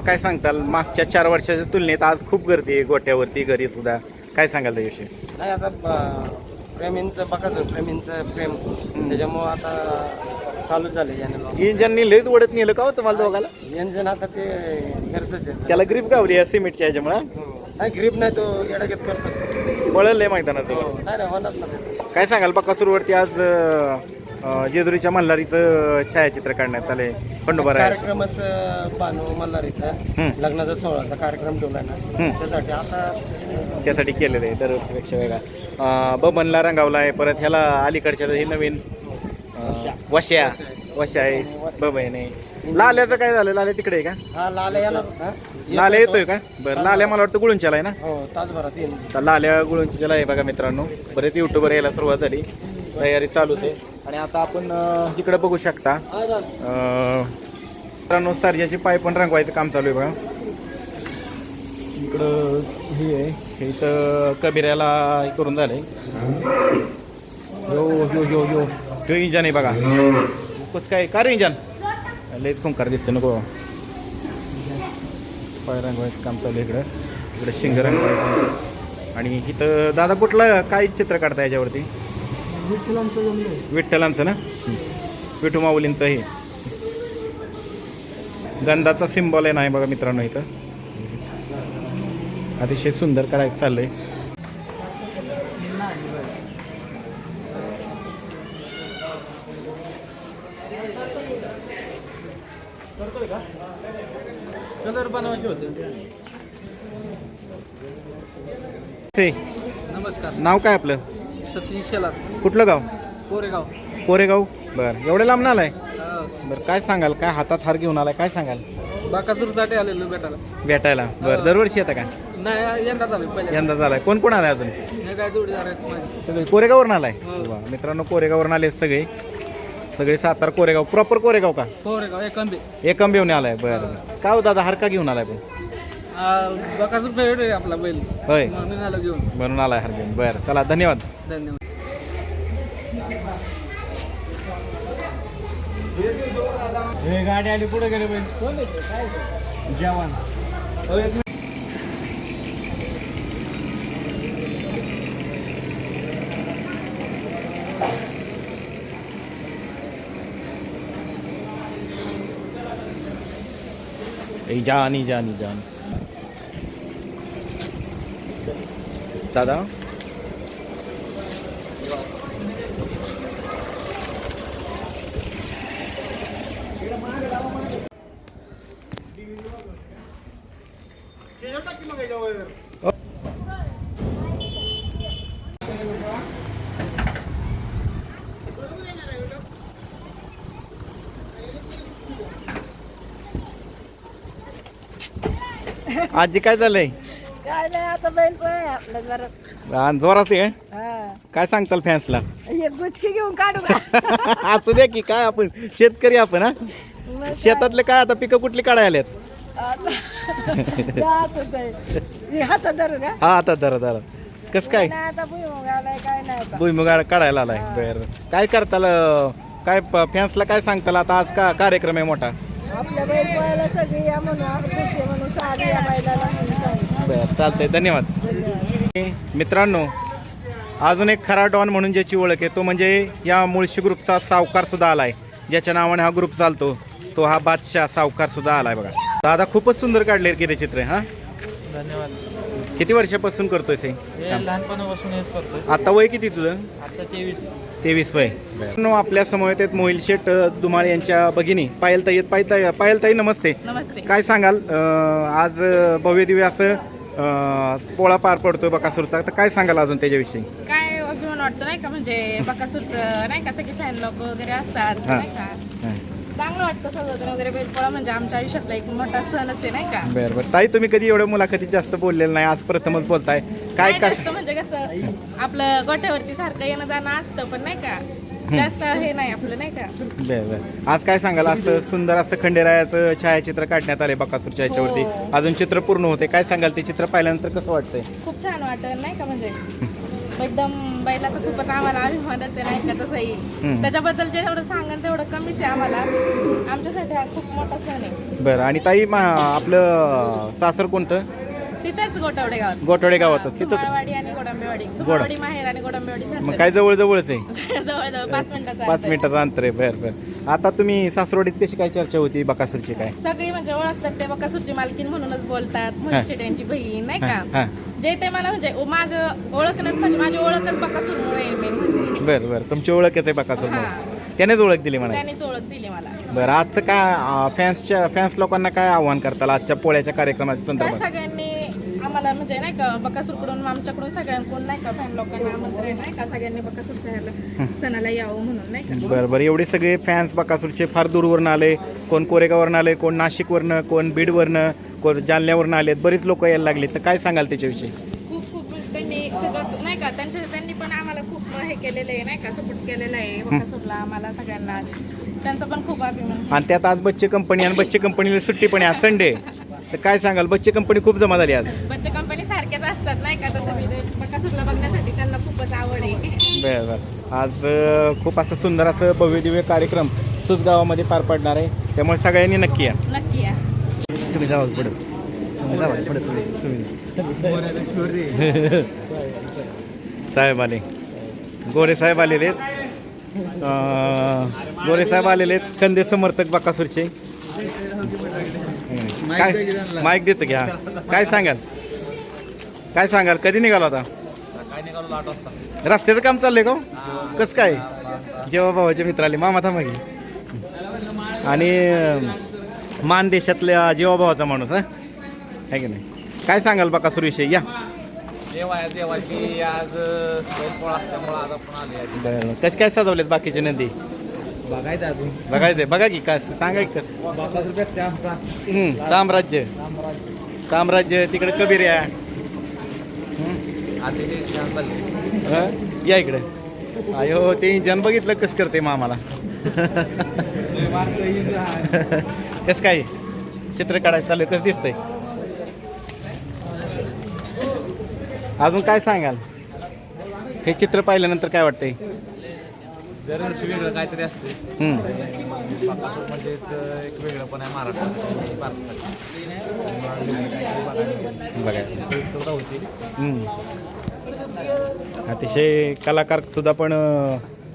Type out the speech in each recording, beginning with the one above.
मामा काय सांगताल? मागच्या चार वर्षाच्या तुलनेत आज खूप गर्दी आहे गोट्यावरती घरी सुद्धा. काय सांगाल त्याविषयी? नाही आता ब- प्रेमींचं बघाचं प्रेमींचं प्रेम. त्याच्यामुळं आता चालू झालं याने इंजननी लयच ओढत नेलं का हो तुम्हाला दोघाला? इंजन आता ते घरचंच आहे त्याला ग्रीप गावली आहे सिमेंटच्या ह्याच्यामुळं. नाही ग्रीप नाही तो येडागेत करतोच. पळलंय मैदानात तो. हो. नाही नाही होणार ना ते. काय सांगाल बकासूरवरती आज अं, जेजुरीच्या मल्हारीचं छायाचित्र काढण्यात आले खंडोबा आहे. कार्यक्रमच बानू मल्हारीचा हम्म. लग्नाचा सोहळाचा कार्यक्रम ठेवला ना. हम्म. त्यासाठी आता त्यासाठी केलेलं आहे दरवर्षीपेक्षा वेगळा. अं, बबनला रंगावला आहे परत ह्याला अलीकडच्या हे नवीन अं, वश्या. वश्या. आहे. बबन आहे लाल्याचं काय झालं? लाल्या तिकडे आहे का? हा लाल येणार होता लाल्या येतोय का? बरं लाल्या मला वाटतं गुळूंच्याला आहे ना? हो तासभरात येईल. तर लाल्या गुळूंच्याला आहे बघा मित्रांनो. बरेच युट्यूबर यायला सुरुवात झाली. तयारी चालू होते आणि आता आपण तिकडे बघू शकता. अं, याची पाय पण रंगवायचं काम चालू आहे बघा. इकडं हे आहे. हे इथं कबिऱ्याला करून झालंय. यो यो यो यो. तो इंजन आहे बघा. कुस काय? का रे इंजन? लय खुंकार दिसतं नको. पाय रंगवायचं काम चालू आहे इकडं. इकडं शिंग रंगवायचं. आणि इथं दादा कुठलं काय चित्र काढता याच्यावरती? विठ्ठलांचं ना विठू माऊलींचं हे गंधाचा सिम्बॉल आहे नाही बघा मित्रांनो इथं. अतिशय सुंदर काढायचं चाललंय. कलर बनवायचे होते. ते. नमस्कार. नाव काय आपलं? कुठलं गाव? कोरेगाव. कोरेगाव? बरं. एवढं लांब आलाय? बरं काय सांगाल? काय हातात हार घेऊन आलाय? काय सांगाल? बाकासूरसाठी आलेलो भेटायला. भेटायला. बरं दरवर्षी येतं का? नाही पहिल्या झालाय कोण कोण आलाय अजून? हे काय जोडीदार आहेत माझे. सगळे कोरेगाववरून आलाय? हो. वा, मित्रांनो कोरेगाववरून आले सगळे. सगळे सातारा कोरेगाव. प्रॉपर कोरेगाव का? कोरेगाव एक आंबे एकम घेऊन आलाय बरं का हो दादा हार का घेऊन आलाय पण? बाकासूर फेवरेट आहे आपला बैल. होय. म्हणून आलो घेऊन. बनून आलाय हार घेऊन बरं चला धन्यवाद. धन्यवाद. गाडी आली पुढे गेले बैल जेवण. ए जानी जानी जानी. दादा? आजी काय झालंय? काय नाही आता बैल पण आहे आपल्या घरात आणि जोरात आहे हा. काय सांगताल फॅन्सला हे गुचकी घेऊन काढू का? असू द्या की काय आपण शेतकरी आपण हा? मग? शेतातले काय आता पिकं कुठली काढायला आता-. हे हातात धरू का? हा आता धरा धरा. कस काय? नाही आता भुईमुग आलाय काय नाही आता. भुईमुगाड काढायला आलाय. बर. काय करताल काय फॅन्सला काय सांगताल? आता आज का कार्यक्रम आहे मोठा? आपल्या बैल पळायला सगळी या म्हणून आपण खुशी म्हणून साडी या बैलाला म्हणून सांगितलं. बर चालतंय धन्यवाद. मित्रांनो अजून एक खरा डॉन म्हणून ज्याची ओळख आहे तो म्हणजे या मुळशी ग्रुपचा सावकार सुद्धा आलाय. ज्याच्या नावाने हा ग्रुप चालतो तो हा बादशाह सावकार सुद्धा आलाय बघा. दादा खूपच सुंदर काढले की रे चित्र हा? धन्यवाद. किती वर्षापासून करतोय ते हे लहानपणापासून हेच करतोय. आता वय किती तुझं? आता तेवीस. तेवीस वय. नो आपल्यासमोर आहेत मोहिल शेठ अ, धुमाळ यांच्या भगिनी पायलताई आहेत. पायलताई पायलताई नमस्ते. नमस्ते. काय सांगाल? आज भव्य दिव्य असं पोळा पार पडतोय बकासूरचा. तर काय सांगाल अजून त्याच्याविषयी? काय अभिमान वाटतो नाही का? म्हणजे बकासूरचं नाही का? सगळे फॅन लोक वगैरे असतात हा. नाही का? हा. चांगलं वाटतं सगळं वगैरे बैलपोळा म्हणजे आमच्या आयुष्यातला एक मोठा सणच आहे नाही का? बरं बरं. ताई तुम्ही कधी एवढ्या मुलाखतीत जास्त बोललेलं नाही. आज प्रथमच बोलताय. काय कस म्हणजे कसं आपलं गोठ्यावरती सारखं येणं जाणं असतं पण नाही का? जास्त हे नाही आपलं नाही का? बरं बरं. आज काय सांगाल? असं सुंदर असं खंडेरायाचं छायाचित्र काढण्यात आले बकासूरच्या ह्याच्यावरती हो. अजून चित्र पूर्ण होते. काय सांगाल? ते चित्र पाहिल्यानंतर कसं वाटतंय? खूप छान वाटत नाही का? म्हणजे एकदम बैलाचा खूपच आम्हाला अभिमानच आहे नाही का? तसंही. त्याच्याबद्दल जे एवढं सांगाल तेवढं कमीच आहे आम्हाला. आमच्यासाठी हा खूप मोठा सण आहे. बरं. आणि ताई मा आपलं सासर कोणतं? तिथेच गोटवडे गावात. गोठवडे गावातच तिथं आणि गोडंबेवाडी. माहेर आणि गोडंबेवाडी मग. काय जवळ जवळच आहे? जवळ जवळ पाच मिनिटाचा पाच अंतर. मिनिटाचं अंतर आहे बरं बरं. आता तुम्ही सासरवाडीत कशी काय चर्चा होती बकासूरची काय? सगळी म्हणजे ओळखतात ते बकासूरची मालकीन म्हणूनच बोलतात त्यांची बहीण नाही का? हां जे ते मला म्हणजे ओ- माझं ओळखणच म्हणजे माझी ओळखच बकासूरमुळे आहे मेन म्हणजे. बरं बरं. तुमची ओळखच आहे बकासूर हां. त्यानेच ओळख दिली म्हणा त्यांनीच ओळख दिली मला. बरं आजचं काय फॅन्सच्या फॅन्स लोकांना काय आव्हान करताल? आजच्या पोळ्याच्या कार्यक्रमाच्या संदर्भात? सगळ्यांनी आम्हाला म्हणजे नाही का बकासूरकडून आमच्याकडून सगळ्यांकडून नाही का फॅन लोकांना आमंत्रण नाही का सगळ्यांनी बकासूरच्या ह्याला सणाला यावं म्हणून नाही का? बरं बरं. एवढे सगळे फॅन्स बकासूरचे फार दूरवरनं आले. कोण कोरेगाववरनं आले कोण नाशिकवरनं कोण बीडवरनं कोण जालन्यावरनं आलेत. बरीच लोक यायला लागले तर काय सांगाल त्याच्याविषयी? खूप खूप त्यांनी सगळंच नाही का त्यांच्या त्यांनी पण आम्हाला खूप हे केलेलं आहे नाही का सपोर्ट केलेला आहे बकासूरला आम्हाला सगळ्यांना. त्यांचा पण खूप अभिमान. आणि त्यात आज बच्चे कंपनी आणि बच्चे कंपनीला सुट्टी पण आहे. आज संडे तर काय सांगाल? बच्चे कंपनी खूप जमा झाली आज. बच्चे कंपनी सारख्याच असतात नाही का? तसं बकासूरला बघण्यासाठी त्यांना खूपच आवड आहे. बरं बरं. आज अं, खूप असं सुंदर असं भव्य दिव्य कार्यक्रम सुस गावामध्ये पार पडणार आहे. त्यामुळे सगळ्यांनी नक्की या. नक्की या. तुम्ही जावा पुढे. तुम्ही जावा पुढे तुम्ही तुम्ही. साहेब आले. गोरे साहेब आलेले आहेत. अं, गोरे साहेब आलेले आहेत. कंदे समर्थक बकासूरचे. काय माईक देतो घ्या काय सांगाल? काय सांगाल? कधी निघाला होता? रस्त्याचं काम चाललंय का हो? कसं काय? जेव्हा भावाचे मित्र आले मामा थांबा की आणि अं, मान देशातल्या जेव्हा भावाचा माणूस हा? आहे की नाही? काय सांगाल बकासूर विषयी? या. देवा देवाची आज बरं. कसे काय सजवलेत बाकीचे नंदी? बघायचं अजून. बघायचंय. बघा की काय सांगा की. कसं हम्म, साम्राज्य. साम्राज्य तिकडे कबीर या. हं? या इकडे. अयो ते इंजन बघितलं कसं करते मामाला कसं काय? चित्र काढायचं चालू आहे, कसं दिसतंय? अजून काय सांगाल? हे चित्र पाहिल्यानंतर काय वाटतंय? दरवर्षी वेगळं काहीतरी असते. बकासूर म्हणजे एक वेगळं पण आहे महाराष्ट्रात. भारतात होती. अतिशय कलाकार सुद्धा पण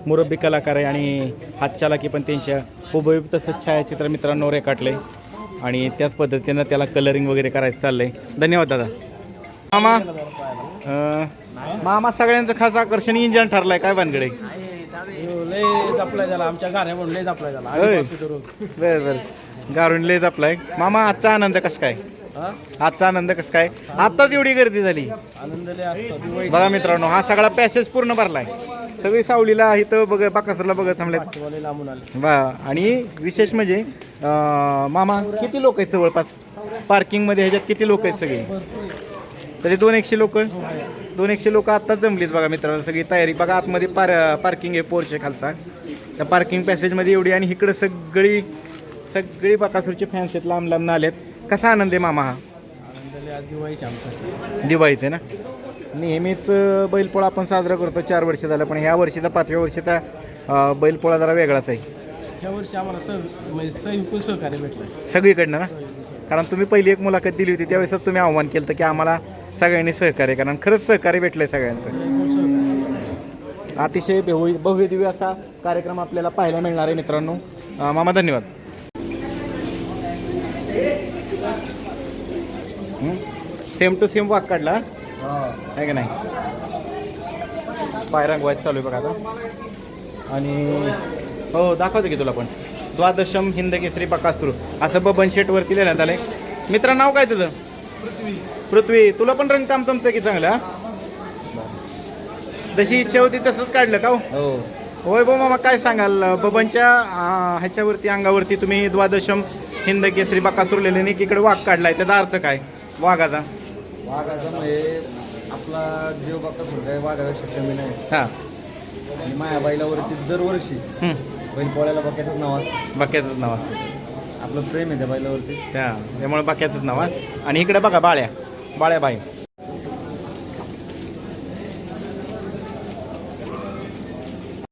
मुरब्बी कलाकार आहे आणि हातचालाकी पण त्यांच्या हुबेहूब तसंच छायाचित्र मित्रांनो रेखाटले. आणि त्याच पद्धतीनं त्याला कलरिंग वगैरे करायचं चाललंय. धन्यवाद दादा. मामा मामा सगळ्यांचं खास आकर्षण इंजन ठरलंय. काय भानगडे? लय जपलाय झाला. आमच्या घरात म्हणून लय जपलाय झाला. होय. बरं बरं. गारून लय जपलाय मामा आजचा आनंद कसं काय? आजचा आनंद कसं काय? आत्ताच एवढी गर्दी झाली. आनंद लय आजचा दिवाळी बघा मित्रांनो हा सगळा पॅसेज पूर्ण भरलाय. सगळी सावलीला इथं बघ बाकासरला बघत लांबून आले. वा. आणि विशेष म्हणजे अं, मामा किती लोक आहेत जवळपास? पार्किंगमध्ये ह्याच्यात किती लोक आहेत सगळे? तरी दोन एकशे लोक? दोन एकशे लोक आत्ताच जमलीत बघा मित्रांनो सगळी तयारी. बघा आतमध्ये पार पार्किंग आहे पोरचे खालचा. त्या पार्किंग पॅसेजमध्ये एवढी आणि इकडं सगळी सगळी बाकासूरचे फॅन्स आहेत लांब लांब आलेत कसा आनंद आहे मामा हा? आनंद लय आज दिवाळीच्या आमचा. दिवाळीचे ना? नेहमीच बैलपोळा आपण साजरा करतो चार वर्ष झालं पण ह्या वर्षीचा पाचव्या वर्षीचा बैलपोळा जरा वेगळाच आहे. ह्या वर्षी आम्हाला सह म्हणजे सहकार्य भेटलं सगळीकडनं ना? कारण तुम्ही पहिली एक मुलाखत दिली होती त्यावेळेसच तुम्ही आव्हान केलं होतं की आम्हाला सगळ्यांनी सहकार्य कारण खरंच सहकार्य भेटलंय सगळ्यांचं. अतिशय भव्य भव्य दिव्य असा कार्यक्रम आपल्याला पाहायला मिळणार आहे मित्रांनो. मामा धन्यवाद. सेम टू सेम वाक काढला? आहे का नाही? पाय रंगवायचं चालू आहे बघा आता. आणि हो दाखवतो की तुला पण. द्वादशम हिंद केसरी बकासूर. असं बबन शेटवरती देण्यात आलंय. मित्रा नाव काय तुझं? पृथ्वी तुला पण रंगकाम जमतं की चांगलं? जशी इच्छा होती तसंच काढलं का हो? हो होय बो मामा काय सांगाल बबनच्या ह्याच्यावरती अंगावरती तुम्ही द्वादशम हिंद केसरी बकासूर लिहिल्याने इकडे वाघ काढलाय त्याचा अर्थ काय वाघाचा वाघाचा म्हणजे आपला जीव बघता सुद्धा वाघापेक्षा कमी नाही हां माया बैलावरती दरवर्षी हं. बैल पोळ्याला बघायचं नाव असतं बाक्याचंच नाव आहे. आपलं प्रेम आहे त्या बैलावरती त्या त्यामुळे बाक्याचंच नाव आणि इकडे बघा बाळ्या. बाळ्या बाई.